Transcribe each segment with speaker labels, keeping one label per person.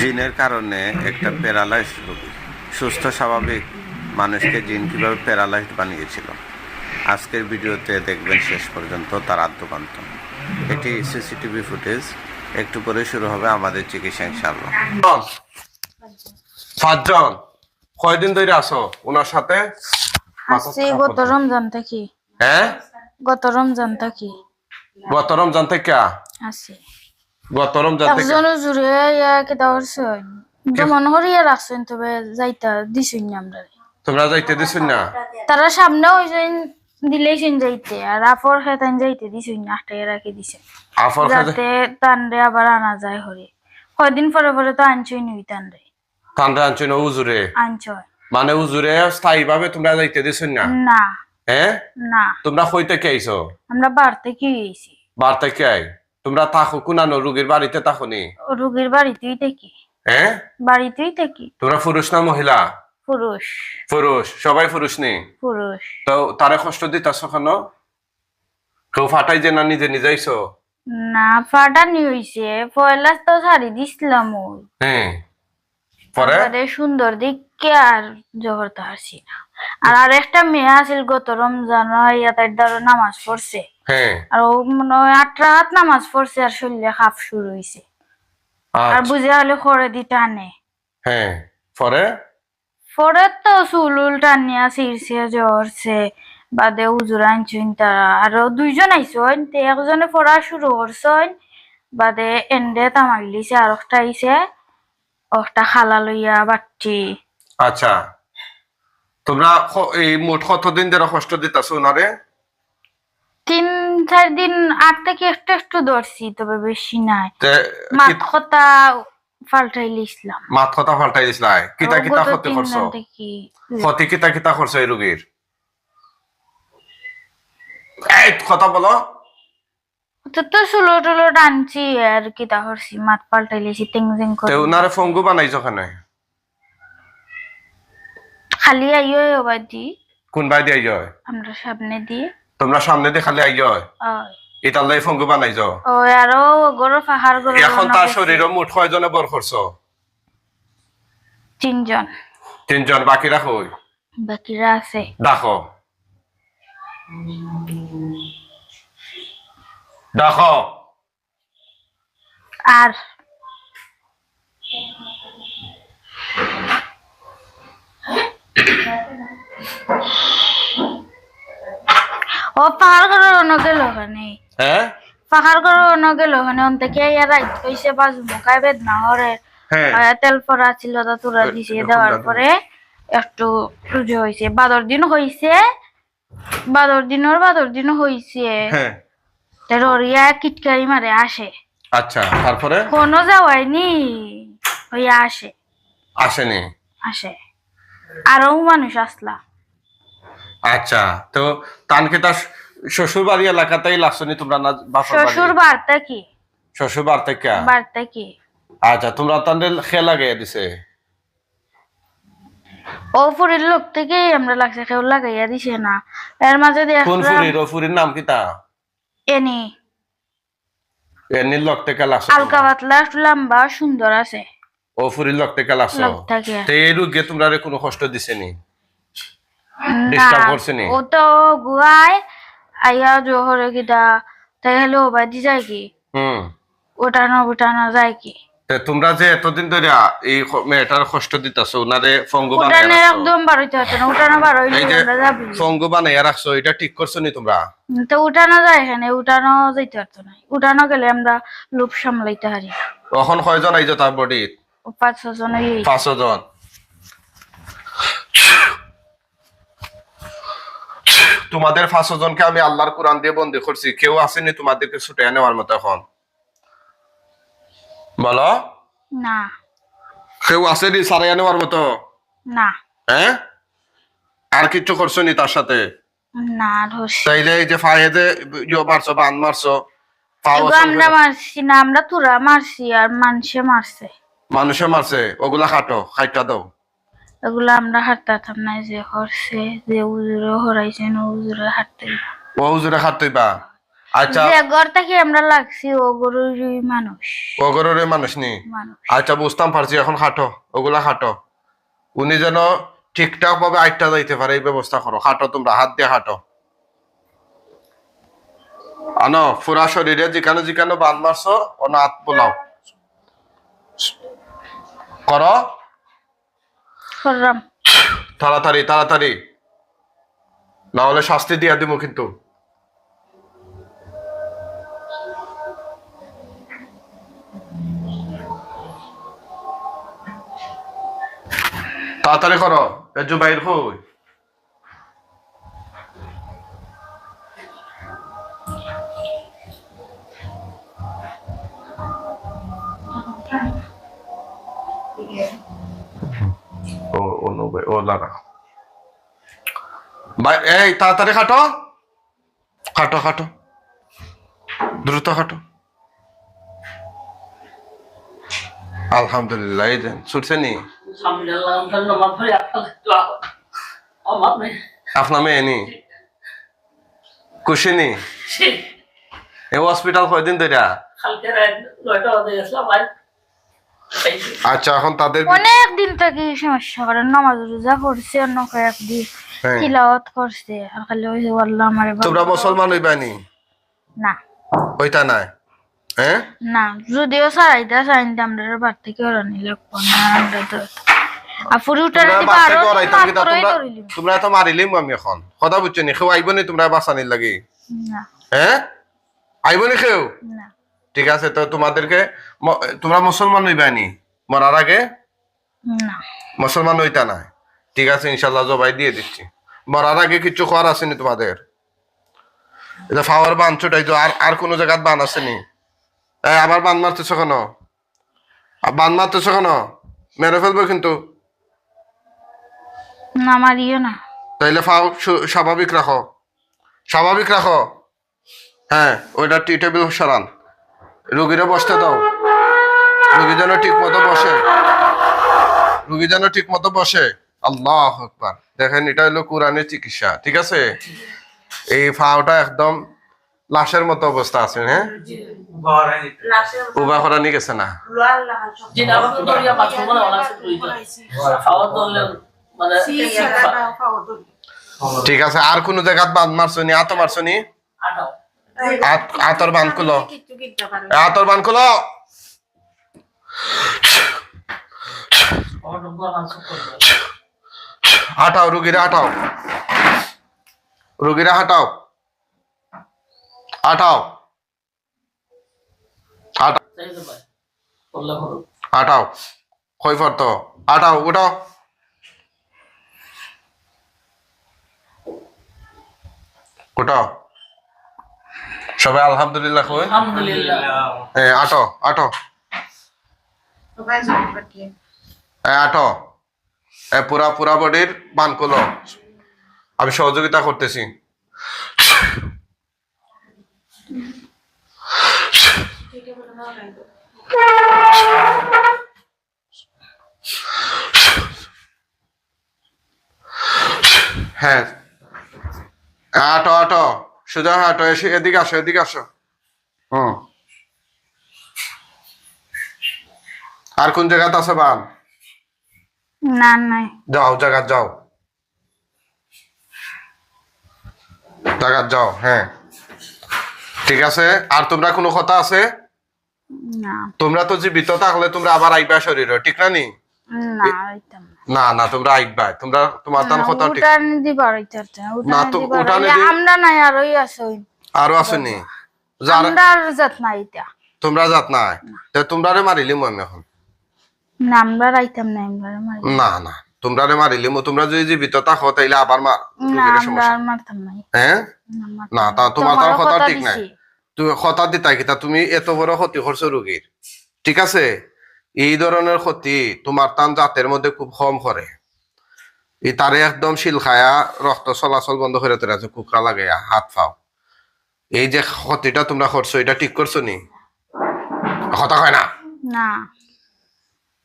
Speaker 1: জিনের কারণে একটা প্যারালাইজ রোগী। সুস্থ স্বাভাবিক মানুষকে জিন কীভাবে প্যারালাইজড বানিয়েছিল। আজকের ভিডিওতে দেখবেন শেষ পর্যন্ত তার আদ্যপান্ত। এটি সিসিটিভি ফুটেজ। একটু পরে শুরু হবে আমাদের চিকিৎসা ইনশাআল্লাহ।
Speaker 2: জন পাঁচজন কয়দিন ধরে আসো ওনার সাথে?
Speaker 3: আসছি গত রমজান থেকে।
Speaker 2: হ্যাঁ?
Speaker 3: গত রমজান থেকে।
Speaker 2: গত রমজান থেকে?
Speaker 3: আছি।
Speaker 2: গত রমজান থেকে
Speaker 3: একজন জুড়ে ইয়া কেটা করছেন যেমন হরিয়া রাখছেন তবে যাইতা দিছুন না আমরা।
Speaker 2: তোমরা যাইতে দিছুন না?
Speaker 3: তারা সামনে হইছেন দিলেইছেন যাইতে। আর আপর খেতান যাইতে দিছুন না আটটাই রাখি দিছে।
Speaker 2: আফর খাজা
Speaker 3: যাতে তানরে আবার আনা যায় হরি। কয়দিন পরে পরে তো আনছই নিবি তানরে।
Speaker 2: ঠান্ডা আনছো না উজুরে?
Speaker 3: আনছয়
Speaker 2: মানে উজুরে স্থায়ী ভাবে তোমরা যাইতে দিছুন না?
Speaker 3: না।
Speaker 2: হ্যাঁ?
Speaker 3: না।
Speaker 2: তোমরা কইতে কে আইছো?
Speaker 3: আমরা বাড়তে কি হয়েছি
Speaker 2: বার থেকে আই? তোমরা থাকো কুনানো রুগীর বাড়িতে থাকো নি।
Speaker 3: রুগীর বাড়িতেই থাকি।
Speaker 2: হ্যাঁ?
Speaker 3: বাড়িতেই থাকি।
Speaker 2: তোমরা পুরুষ না মহিলা?
Speaker 3: পুরুষ।
Speaker 2: পুরুষ। সবাই পুরুষ নি?
Speaker 3: পুরুষ।
Speaker 2: তো তারে কষ্ট দিতাছ কেন? কেউ ফাটাই যে না নিজে নিজেইছো
Speaker 3: না ফাটানি হইছে। পয়লা তো শাড়ি দিছিলাম ওই।
Speaker 2: হ্যাঁ। পরে?
Speaker 3: সুন্দর দেখে আর জহর তো হাসি না। আর আর একটা মেয়ে আছিল গত রমজান ইয়াতার দ্বারা নামাজ পড়ছে।
Speaker 2: হ্যাঁ।
Speaker 3: আর ও মনে হয় আট রাত নামাজ পড়ছে আর শরীরে খাপ শুরু হইছে। আর
Speaker 2: আচ্ছা,
Speaker 3: বুঝে হলে খড়ে দি টানে।
Speaker 2: হ্যাঁ পরে?
Speaker 3: পরে তো চুল উল টানিয়া ছিঁড়ছে জ্বরছে বাদে উজুর আনছুন তারা। আরও দুইজন আইসন তে একজনে পড়া শুরু করছন বাদে এন্ডে তামাক লিছে আর একটা আইছে একটা খালা লইয়া বাটি
Speaker 2: আচ্ছা। তোমরা এই মোট কতদিন ধরে কষ্ট দিতাছ ওনারে
Speaker 3: তিন চার দিন আট থেকে একটু একটু ধরছি তবে বেশি নাই। মাত কথা পাল্টাই লিসলাম
Speaker 2: মাত কথা ফাল্টাই কিতা কিতা ক্ষতি করছ? ক্ষতি কিতা কিতা করছ এই রোগীর এই কথা বলো।
Speaker 3: তো তো সুলো টুলো টানছি আর কি তা করছি মাত পাল্টাই লিছি টেং
Speaker 2: তে
Speaker 3: করে
Speaker 2: ওনারে ফঙ্গু বানাইছো কেন?
Speaker 3: খালি আইও এবার দি।
Speaker 2: কোন বাই দিয়ে আইয়
Speaker 3: আমরা সামনে দিয়ে
Speaker 2: তোমরা সামনে দিয়ে খালি আইয়
Speaker 3: ওই।
Speaker 2: এটার লাই ফঙ্গু বানাইছো?
Speaker 3: ও আরও গরো পাহাড় গরো
Speaker 2: এখন তার শরীরে মুঠ কয়জনে বর করছ।
Speaker 3: তিনজন।
Speaker 2: তিনজন বাকি রাখো
Speaker 3: বাকিরা আছে।
Speaker 2: দেখো দেখো
Speaker 3: আর ও পাহাড় গরো অন্য গেল ওখানে
Speaker 2: হ্যাঁ?
Speaker 3: পাহাড় গরো অন্য গেল ওখানে অন থেকে ইয়ার রাইট হইছে বাজু মুখায় বেদনা হরে।
Speaker 2: হ্যাঁ।
Speaker 3: তেল পরা ছিল তা তুরা দিছে দেওয়ার পরে একটু রুজু হয়েছে বাদর দিন হইছে বাদর দিনের বাদর দিন হইছে।
Speaker 2: হ্যাঁ।
Speaker 3: ররিয়া কিটকারি মারে আসে।
Speaker 2: আচ্ছা তারপরে?
Speaker 3: কোনো যাওয়াইনি হইয়া আসে।
Speaker 2: আসেনি?
Speaker 3: আসে। আরও মানুষ আসলা।
Speaker 2: আচ্ছা তো তানকে তার শ্বশুর বাড়ি এলাকাতেই লাগছনি তোমরা না বাপের বাড়ি?
Speaker 3: শ্বশুর বার্তা কি?
Speaker 2: শ্বশুর বাড়ি থেকে
Speaker 3: বার্তা কি?
Speaker 2: আচ্ছা তোমরা তাদের খেলা গিয়ে দিছে?
Speaker 3: ও ফুরির লোক থেকে আমরা লাগছে কেউ লাগাইয়া দিছে না। এর মাঝে
Speaker 2: কোন
Speaker 3: দেখলাম
Speaker 2: ফুরির? ও ফুরির নাম কি তা
Speaker 3: এনি।
Speaker 2: এনির লক থেকে লাগছো
Speaker 3: আলকা পাতলা লম্বা সুন্দর আছে।
Speaker 2: ও ফুরির লক থেকে লাগছো? তো এই রোগে তোমরা রে কোনো কষ্ট দিছেনি
Speaker 3: না?
Speaker 2: Disturb করছে নি?
Speaker 3: ও তো গুয়ায় আইয়া জোহরে কিটা তাই হলে বাদি যায় কি?
Speaker 2: হুম।
Speaker 3: ওটানো ওটানো যায় কি?
Speaker 2: তোমরা যে এতদিন ধরে এই মেয়েটার কষ্ট দিতাছো ওনারে ফঙ্গু রাখছো?
Speaker 3: একদম বারোইতে হতো না উঠানো
Speaker 2: এই যে
Speaker 3: আমরা যাবি।
Speaker 2: ফঙ্গু বানাইয়া রাখছো এটা ঠিক করছ নি তোমরা?
Speaker 3: তো উঠানো যায় এখানে উঠানো যাইতে পারতো না। উঠানো গেলে আমরা লোভ সামলাইতে পারি
Speaker 2: তখন কয়জন আইছো তার বডি
Speaker 3: পাঁচ ছজন এই।
Speaker 2: পাঁচশো জন তোমাদের পাঁচশো জনকে আমি আল্লাহর কোরআন দিয়ে বন্দি করছি। কেউ আসেনি তোমাদেরকে ছুটে নেওয়ার মতো এখন। বলো?
Speaker 3: না।
Speaker 2: কেউ আসেনি সারাইয়া নেওয়ার মতো?
Speaker 3: না।
Speaker 2: হ্যাঁ আর কিচ্ছু করছ নি তার সাথে?
Speaker 3: না ধস
Speaker 2: তাইলে এই যে ফায়ে যে ইয়ে মারছো বান মারছো পাও
Speaker 3: এগুলো আমরা মারছি না আমরা তুরা মারছি আর মানুষে মারছে।
Speaker 2: মানুষে মারছে ওগুলা খাটো খাইটা দাও।
Speaker 3: এগুলো আমরা হাঁটতাম না যে হরছে যে উজুরে হরাইছে না উজুরে হাঁটতে
Speaker 2: ও হুজুরে খাটইবা আচ্ছা।
Speaker 3: যে ঘর থেকে আমরা লাগছি ও গরুরই মানুষ।
Speaker 2: ওগরের মানুষ নি? আচ্ছা বুঝতাম পারছি এখন হাঁটো ওগুলা হাঁটো। উনি যেন ঠিকঠাক ভাবে আইটটা যাইতে পারে এই ব্যবস্থা করো। হাঁটো তোমরা হাত দিয়ে হাঁটো। আনো পুরা শরীরে যেখানে যেখানে বান মারছো অন্য হাত বোলাও। করো।
Speaker 3: করলাম
Speaker 2: তাড়াতাড়ি তাড়াতাড়ি। না হলে শাস্তি দিয়া দিব কিন্তু। তাড়াতাড়ি করো এজু বাইর হই। ও ও নো এই তাড়াতাড়ি খাটো। খাটো খাটো। দ্রুত খাটো। আলহামদুলিল্লাহ এই যে ছুটছে নি. আপনার মেয়ে নি? খুশি নি? এই হসপিটাল কয়দিন ধরে আচ্ছা এখন তাদের
Speaker 3: অনেক দিন থেকে সমস্যা করে নামাজ রোজা করছে অন্য কয়েকদিন
Speaker 2: হ্যাঁ।
Speaker 3: তিলাওয়াত করছে আর খালি ওই আল্লাহ আমার
Speaker 2: তোমরা মুসলমান হইবানি
Speaker 3: না?
Speaker 2: ওইটা নাই? হ্যাঁ?
Speaker 3: না যদিও সারাইতা সাইনটা আমরা বার থেকে ওরা নিলে না আমরা তো আফুরি উঠারে
Speaker 2: তোমরা তো মারিলিম আমি এখন। কথা বুঝছ নি? কেউ আইব নি তোমরা বাঁচানির লাগি।
Speaker 3: না।
Speaker 2: হ্যাঁ? আইব নি কেউ
Speaker 3: না।
Speaker 2: ঠিক আছে? তো তোমাদেরকে তোমরা মুসলমান হইবানি মরার আগে? মুসলমান হইতা না ঠিক আছে ইনশাল্লাহ জবাই দিয়ে দিচ্ছি। মরার আগে কিছু খাওয়ার আসেনি তোমাদের? এটা ফাওয়ার বান ছোটাইতো আর আর কোনো জায়গায় বান আসেনি আবার বান মারতেছ কেন? বান মারতেছ কেন? মেরে ফেলব কিন্তু।
Speaker 3: না মারিও না।
Speaker 2: তাইলে ফাও স্বাভাবিক রাখো। স্বাভাবিক রাখো। হ্যাঁ ওইটা টি টেবিল সরান। রুগীরা বসতে দাও। রুগী যেন ঠিক মতো বসে। রুগী যেন ঠিক মতো বসে। আল্লাহ আকবার। দেখেন এটা হলো কোরআনের চিকিৎসা ঠিক আছে? এই ফাওটা একদম লাশের মতো অবস্থা আছে হ্যাঁ? উবা করা নিয়ে গেছে না?
Speaker 4: mana?
Speaker 2: ঠিক আছে আর কোনো জায়গাত বাঁধ মারছো নি আতো মারছো নি?
Speaker 4: Ada.
Speaker 2: আত- আতর বান খুলো। আতর বান খুলো. হাঁটাও রুগীরা হাঁটাও। রুগীরা হাঁটাও। হাঁটাও. হাঁটাও। কই ফরতো। হাঁটাও উঠাও উঠাও সবাই আলহামদুলিল্লাহ কই? হ্যাঁ আটো আটো। হ্যাঁ আটো। এ পুরা পুরা বডির বান করল আমি সহযোগিতা করতেছি। হ্যাঁ। আটো আটো। সোজা হাঁটো এসে এদিকে আসো এদিকে আসো। হুম আর কোন জায়গাতে আছে বান
Speaker 3: না নাই।
Speaker 2: যাও জায়গা যাও। জায়গা যাও হ্যাঁ। ঠিক আছে আর তোমরা কোনো কথা আছে?
Speaker 3: না।
Speaker 2: তোমরা তো জীবিত থাকলে তোমরা আবার আইবা শরীরে ঠিক না নি?
Speaker 3: না। না
Speaker 2: না তোমরা আইবা তোমরা তোমার তান কথা ঠিক। না তো উঠানে
Speaker 3: আমরা নাই আছে ওই।
Speaker 2: আরও আসেনি?
Speaker 3: আমরা আর যাত না
Speaker 2: তোমরা যাত না। তো তোমরা রে মারিলিম এখন?
Speaker 3: না আমরা রাইতাম না আমরা মারি
Speaker 2: না না তোমরা রে মারিলিম তোমরা যদি জীবিত থাকো তাইলে আবার মার
Speaker 3: না আমরা মারতাম
Speaker 2: হ্যাঁ?
Speaker 3: না,
Speaker 2: তা তোমার তার কথা
Speaker 3: কথা
Speaker 2: ঠিক নাই। তুমি কথা দিতাই কিতা তুমি এত বড় ক্ষতি করছ রোগীর। ঠিক আছে? এই ধরনের ক্ষতি তোমার তান জাতের মধ্যে খুব কম করে। এই তারে একদম শিল খায়া রক্ত চলাচল বন্ধ করে তোরা আছে কুকরা লাগে হাত ফাও এই যে ক্ষতিটা তোমরা করছ এটা ঠিক করছ নি? কথা হয় না?
Speaker 3: না।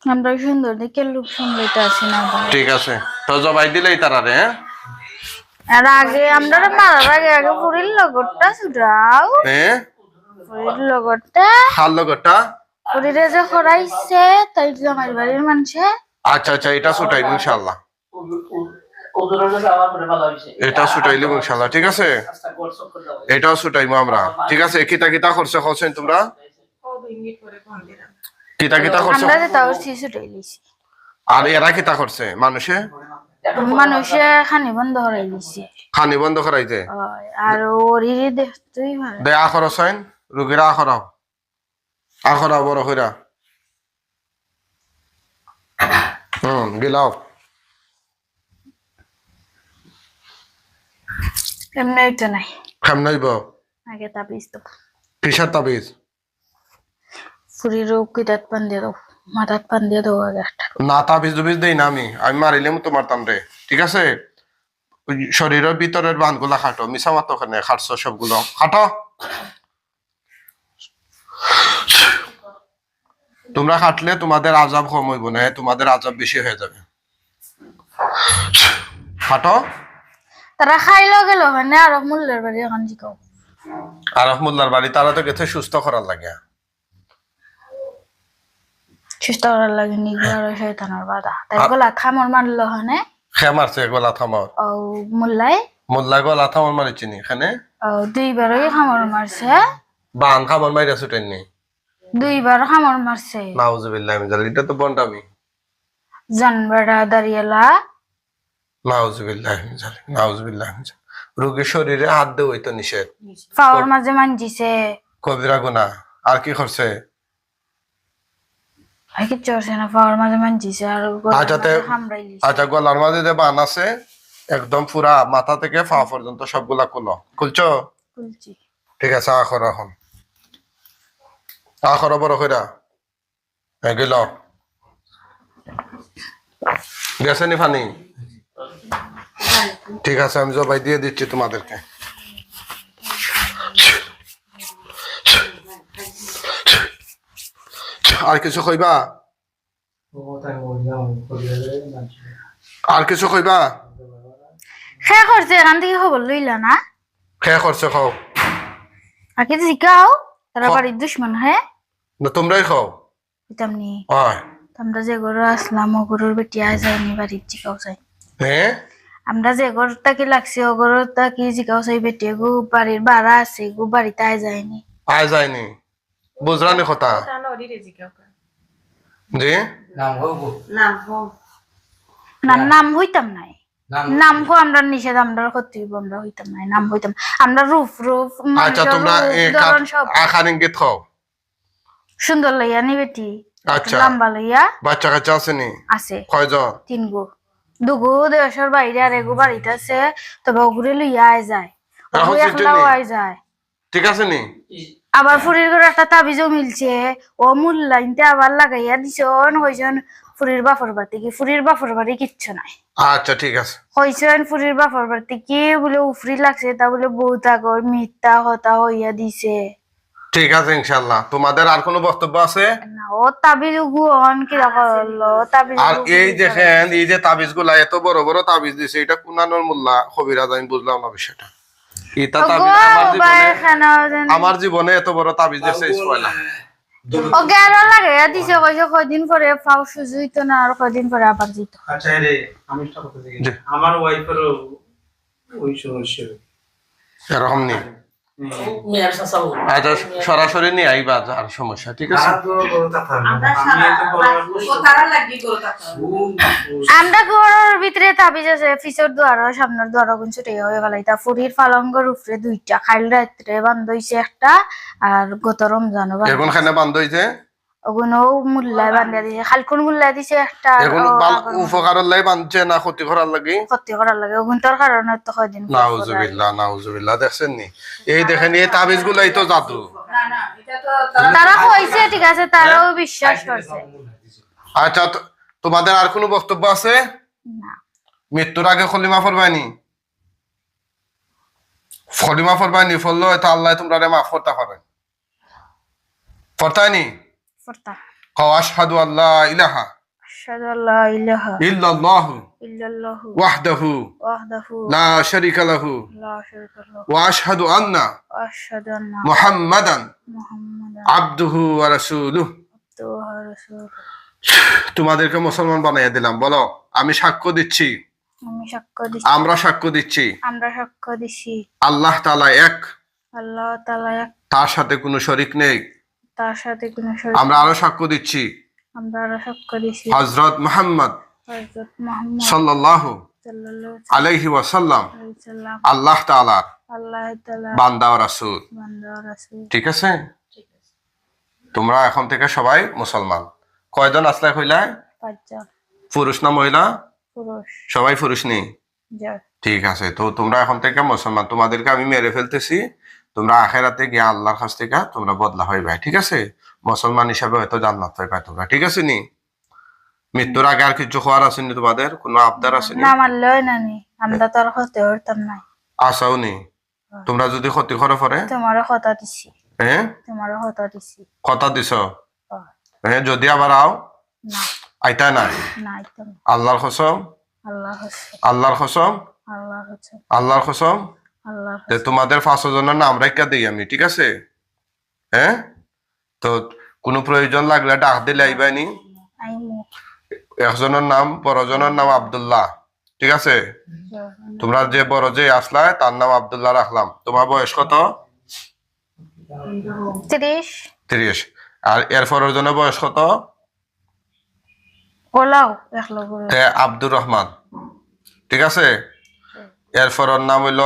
Speaker 3: আমরা সুন্দর দেখে লোক সামলাইতে আছি না
Speaker 2: ঠিক আছে। তো জবাই দিলেই তারা রে হ্যাঁ?
Speaker 3: আর আগে আমরা মারার আগে আগে পুরীর লগরটা
Speaker 2: হ্যাঁ?
Speaker 3: পুরীর লগরটা? যে খরাইছে তাই বাড়ির মানুষে।
Speaker 2: আচ্ছা আচ্ছা এটা ছুটাইব ইনশাল্লাহ
Speaker 4: ওজনের কাছে আমার করে ভালো হয়েছে
Speaker 2: এটা ছুটাইলিব ইনশাল্লাহ ঠিক আছে?
Speaker 4: আস্তা কোর্স করে দাও
Speaker 2: এটাও ছুটাইবো আমরা। ঠিক আছে কিতা কিতা খরচ করছেন তোমরা? কিতা কিতা খরচ?
Speaker 3: আমরা তাও সি
Speaker 2: আর এরা কিতা করছে মানুষে?
Speaker 3: মানুষে খানি বন্ধ করাই দিছে।
Speaker 2: খানি বন্ধ করাইতে?
Speaker 3: হয়, আর ওরিরে দেখতেই ভালো।
Speaker 2: আখর আছেন রুগীরা আখরাও আখরাও বড় হইরা। হুম গিলাও।
Speaker 3: এমনি হইতো নাই।
Speaker 2: খামনাইব
Speaker 3: আগে তাবিজ তো
Speaker 2: কিসার তাবিজ?
Speaker 3: ফুরির কিতাত পান দিয়ে দাও মাথাত পান দিয়ে দাও আগে
Speaker 2: না তাবিজ দুবিজ দেই না আমি। ঠিক আছে? শরীরের ভিতরের বানগুলা খাটো। মিশা মাতো ওখানে খাটছো সবগুলো। খাটো। তোমরা খাটলে তোমাদের আজাব কম হইব না তোমাদের আজাব বেশি হয়ে যাবে। খাটো?
Speaker 3: তারা খাইলো গেল মানে আর মূল্যের বাড়ি এখন জিকাও
Speaker 2: আর মোল্লার বাড়ি তারা তো গেছে সুস্থ করার লাগে।
Speaker 3: সুস্থ করার লাগে নিগুলো আর শয়তানের বাধা। তাই গলা থামর মারলো হনে?
Speaker 2: খে মারছে গলা থামার।
Speaker 3: ও মুল্লাই?
Speaker 2: মোল্লা গলা থামার মারিছি নি এখানে
Speaker 3: ও দুইবারই খামর মারছে।
Speaker 2: বান খামার মাইরা ছুটেননি।
Speaker 3: দুইবার খামর মারছে।
Speaker 2: নাউজুবিল্লাহ আমি জানি এটা তো বন্ডামি।
Speaker 3: জানবাড়া দাঁড়িয়েলা।
Speaker 2: নাউজুবিল্লাহ আমি জানি নাউজুবিল্লাহ রোগীর শরীরে হাত দেওয়াই তো নিষেধ।
Speaker 3: পাওয়ার মাঝে মানজিছে।
Speaker 2: কবিরা আর কি করছে?
Speaker 3: আর কিচ্ছু করছে না পাওয়ার মাঝে মানজিছে আর
Speaker 2: তে-
Speaker 3: খামড়াই লিছে
Speaker 2: আচ্ছা গলার মাঝে যে বান আছে একদম পুরা মাথা থেকে পা পর্যন্ত সবগুলা খুলো খুলছো?
Speaker 3: খুলছি।
Speaker 2: ঠিক আছে আখর এখন। আখর বড় কইরা গেল গেছে নি ফানি ঠিক আছে আমি জবাই দিয়ে দিচ্ছি তোমাদেরকে। আর কিছু কইবা? আর কিছু কইবা?
Speaker 3: খে করছে এখান থেকে খবর লইলা না।
Speaker 2: খেয়ে করছে খাও
Speaker 3: আর কি জিকাও তারা বাড়ির দুশ্মন হ্যাঁ
Speaker 2: না তোমরাই খাও।
Speaker 3: তেমনি
Speaker 2: হয়।
Speaker 3: আমরা যে গরু আসলাম ও গরুর বেটি আয় যায়নি বাড়ির জিকাও চাই।
Speaker 2: হ্যাঁ
Speaker 3: আমরা যে ঘর তাকে লাগছে ও ঘর তাকে জিকাও চাই বেটি? গু বাড়ির ভাড়া আছে গু বাড়িতে আয় যায়নি।
Speaker 2: আয় যায়নি। বুঝরানি কথা? জি?
Speaker 3: না নাম হইতাম নাই। নাম হো আমরা নিষেধ আমরা ক্ষতি আমরা হইতাম নাই নাম হইতাম। আমরা রূপ রূপ
Speaker 2: আচ্ছা তোমরা আখান ইঙ্গিত খাও।
Speaker 3: সুন্দর লইয়া নি বেটি?
Speaker 2: আচ্ছা।
Speaker 3: লম্বা লইয়া।
Speaker 2: বাচ্চা কাচ্চা আসেনি
Speaker 3: আছে।
Speaker 2: কয়জন
Speaker 3: তিন গো। দুগো দেশের বাইরে আর এগো বাড়িতে আছে। তবে ওগুলো লইয়া আয় যায়। একলাও আয় যায়।
Speaker 2: ঠিক আছে নি?
Speaker 3: আবার ফুরির ঘরে একটা তাবিজও মিলছে। ও মূল্যায়নতে আবার লাগাইয়া দিছন হইছন ফুরির বাফর বাড়ি কি? ফুরির বাফর বাড়ি কিচ্ছু নাই।
Speaker 2: আচ্ছা ঠিক আছে।
Speaker 3: হইছন ফুরির বাফর বাড়ি কি বলে উফরি লাগছে? তা বলে বহুত আগর মিথ্যা হতা হইয়া দিছে।
Speaker 2: ঠিক আছে ইনশাল্লাহ তোমাদের আর কোনো বক্তব্য আছে?
Speaker 3: না ও তাবিজ গুয়ন কি করল তাবিজ
Speaker 2: আর এই দেখেন এই যে তাবিজগুলা এত বড় বড় তাবিজ দিছে এটা কুনানোর মোল্লা কবিরাজ আমি বুঝলাম না বিষয়টা। আমার জীবনে এত বড় তাবিজ দিছে
Speaker 3: কইছে কয়দিন পরে ফাও সুজুই না আর কয়দিন পরে আবার দিত
Speaker 5: আচ্ছা রে আমি কথা জিজ্ঞেস
Speaker 2: জি।
Speaker 5: করি। আমার ওয়াইফেরও ওই সমস্যা
Speaker 2: এরকম নেই। আচ্ছা সরাসরি নিয়ে আইবা আর সমস্যা ঠিক আছে?
Speaker 3: আমরা ঘরের ভিতরে তাবিজ আছে পিছর দুয়ার সামনের দুয়ার হয়ে গেল। এটা ফুরির পালঙ্গর উপরে দুইটা। খাইল রাত্রে বান্ধ হইছে একটা আর গত রমজান
Speaker 2: এখন খানে বান্ধ হইছে?
Speaker 3: ওগুলো মূল্যায় বান্ধা দিছে। খালকুন মূল্যায় দিছে একটা আর
Speaker 2: এখন
Speaker 3: ও
Speaker 2: বাল
Speaker 3: আগর
Speaker 2: উপকারের লাই বান্ধছে না ক্ষতি করার লাগি?
Speaker 3: ক্ষতি করার লাগে। ওগুন তোর কারণে তো কয়দিন পর পর আর-
Speaker 2: নাউজুবিল্লাহ নাউজুবিল্লাহ দেখছেন নি? এই দেখেন এই তাবিজ গুলাই তো জাদু।
Speaker 3: তারা কইছে ঠিক আছে তারাও বিশ্বাস করছে।
Speaker 2: আচ্ছা তোমাদের আর কোনো বক্তব্য আছে?
Speaker 3: না।
Speaker 2: মৃত্যুর আগে খলিমা ফরবানি খলিমা ফরবানি ফললো আল্লাহ তোমরা মাফ করতে পারেন। ফরতানি তোমাদেরকে মুসলমান বানিয়ে দিলাম বলো আমি সাক্ষ্য দিচ্ছি।
Speaker 3: আমি সাক্ষ্য দিচ্ছি।
Speaker 2: আমরা সাক্ষ্য দিচ্ছি।
Speaker 3: আমরা সাক্ষ্য দিচ্ছি।
Speaker 2: আল্লাহ তাআলা এক।
Speaker 3: আল্লাহ তাআলা এক।
Speaker 2: তার সাথে কোনো শরিক নেই।
Speaker 3: তার সাথে কোনো শরীক
Speaker 2: আমরা আরও সাক্ষ্য দিচ্ছি।
Speaker 3: আমরা আরও সাক্ষ্য দিচ্ছি।
Speaker 2: হযরত মুহাম্মদ
Speaker 3: হযরত মুহাম্মদ
Speaker 2: সাল্লাল্লাহু
Speaker 3: সাল্লাল্লাহু
Speaker 2: আলাইহি ওয়াসাল্লাম আল্লাহ তাআলার
Speaker 3: আল্লাহ তাআলা
Speaker 2: বান্দা ও রাসূল।
Speaker 3: বান্দা ও রাসূল।
Speaker 2: ঠিক আছে? তোমরা এখন থেকে সবাই মুসলমান। কয়জন আসলে হইলা
Speaker 3: পাঁচজন।
Speaker 2: পুরুষ না মহিলা?
Speaker 3: পুরুষ।
Speaker 2: সবাই পুরুষ নেই ঠিক আছে তো তোমরা এখন থেকে মুসলমান। তোমাদেরকে আমি মেরে ফেলতেছি। তোমরা আখেরাতে গিয়ে আল্লাহর কাছ থেকে তোমরা বদলা হইবে ঠিক আছে? মুসলমান হিসাবে হয়তো জান্নাত পাইবে তোমরা ঠিক আছে নি? মৃত্যুর আগে আর কিছু হওয়ার আসেনি তোমাদের? কোনো আবদার আসেনি
Speaker 3: না? মারলেও না নি। আমরা তোর হতে হতাম নাই
Speaker 2: আশাও নেই তোমরা যদি ক্ষতি করে পরে?
Speaker 3: তোমারও কথা দিছি।
Speaker 2: হ্যাঁ
Speaker 3: তোমারও কথা দিছি।
Speaker 2: কথা দিছ? হ্যাঁ। যদি আবার আও?
Speaker 3: না।
Speaker 2: আইতা না
Speaker 3: না। একদম
Speaker 2: আল্লাহর কসম?
Speaker 3: আল্লাহ হচ্ছে
Speaker 2: আল্লাহর কসম?
Speaker 3: আল্লাহ হচ্ছে
Speaker 2: আল্লাহর কসম? তো তোমাদের পাঁচশো জনের নাম রেখা দিই আমি ঠিক আছে? হ্যাঁ? তো কোনো প্রয়োজন লাগলে ডাক দিলে আইবানি একজনের নাম বড়জনের নাম আব্দুল্লাহ ঠিক আছে? তোমরা যে বড় যে আসলা তার নাম আবদুল্লাহ রাখলাম। তোমার বয়স কত?
Speaker 3: ত্রিশ।
Speaker 2: তিরিশ। আর এর পরের জনের বয়স কত? আব্দুর রহমান ঠিক আছে? এর পরের নাম হইল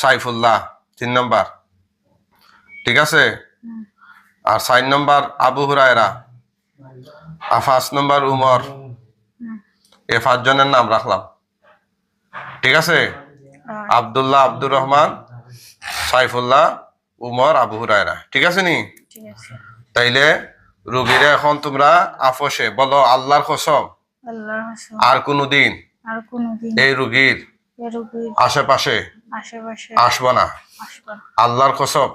Speaker 2: সাইফুল্লাহ তিন নম্বর। ঠিক আছে? আর চার নম্বর আবু হুরায়রা। আর পাঁচ নম্বর উমর। এ পাঁচজনের নাম রাখলাম। ঠিক আছে? আব্দুল্লাহ আব্দুর রহমান সাইফুল্লাহ উমর আবু হুরায়রা। ঠিক আছে নি? তাইলে রুগীরা এখন তোমরা আপসে বলো আল্লাহর কসম। আর কোনো দিন
Speaker 3: কোনোদিন
Speaker 2: এই রোগীর আশেপাশে?
Speaker 3: আশেপাশে।
Speaker 2: আসব না? আল্লাহর কসম?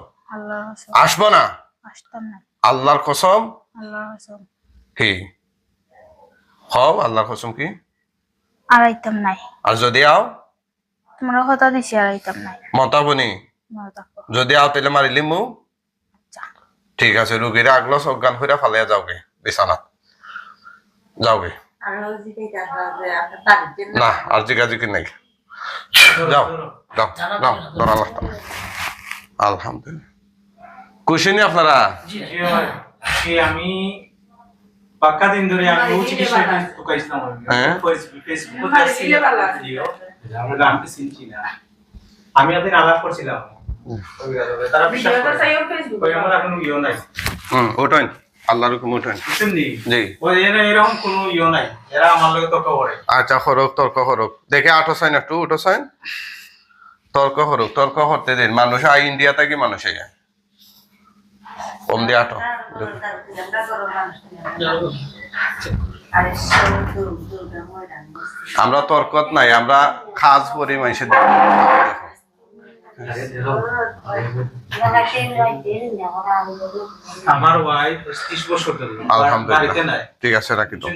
Speaker 3: হচ্ছে
Speaker 2: আসব না?
Speaker 3: আসতাম না।
Speaker 2: আল্লাহর কসম? কি? হও আল্লাহর কসম কি?
Speaker 3: আড়াইতাম নাই।
Speaker 2: আর যদি আও?
Speaker 3: তোমরা কথা দিছি আড়াইতাম নাই।
Speaker 2: মতাবনি যদি আও তাহলে মারিলি মু
Speaker 3: আচ্ছা।
Speaker 2: ঠিক আছে রুগীরা আগলো অজ্ঞান করে ফালিয়া যাওগে বিছানাত। যাওগে। না আর নাই। যাও যাও যাও ধর আল্লাহ আলহামদুলিল্লাহ। খুশি আপনারা?
Speaker 4: জি
Speaker 5: জি। হয়। সে আমি পাক্কা দিন ধরে আমি ও চিকিৎসা ঢুকাইছিলাম
Speaker 2: হ্যাঁ?
Speaker 5: ফেসবুকে আমরা আমি চিনছি না। আমি ওদের আলাপ করছিলাম। তারা বিশ্বাস করে ওই আমার এখন ইয়ে নাই।
Speaker 2: হুম ওঠেন আল্লাহর হুকুম ওঠেন
Speaker 5: বুঝছেন নি
Speaker 2: জি।
Speaker 5: এরকম কোনো ইয়ে নাই। এরা আমার লগে তর্ক করে।
Speaker 2: আচ্ছা হরক তর্ক হরক। দেখে আটো সাইন একটু উঠো সাইন। তর্ক হরক তর্ক করতে দিন। মানুষ আই ইন্ডিয়া থেকে মানুষ আই কম দিয়ে আটো। আমরা তর্কত নাই আমরা খাস পরি মানুষের
Speaker 5: আমার ওয়াইফ ত্রিশ বছর বাড়িতে নাই।
Speaker 2: ঠিক আছে রাখি তো?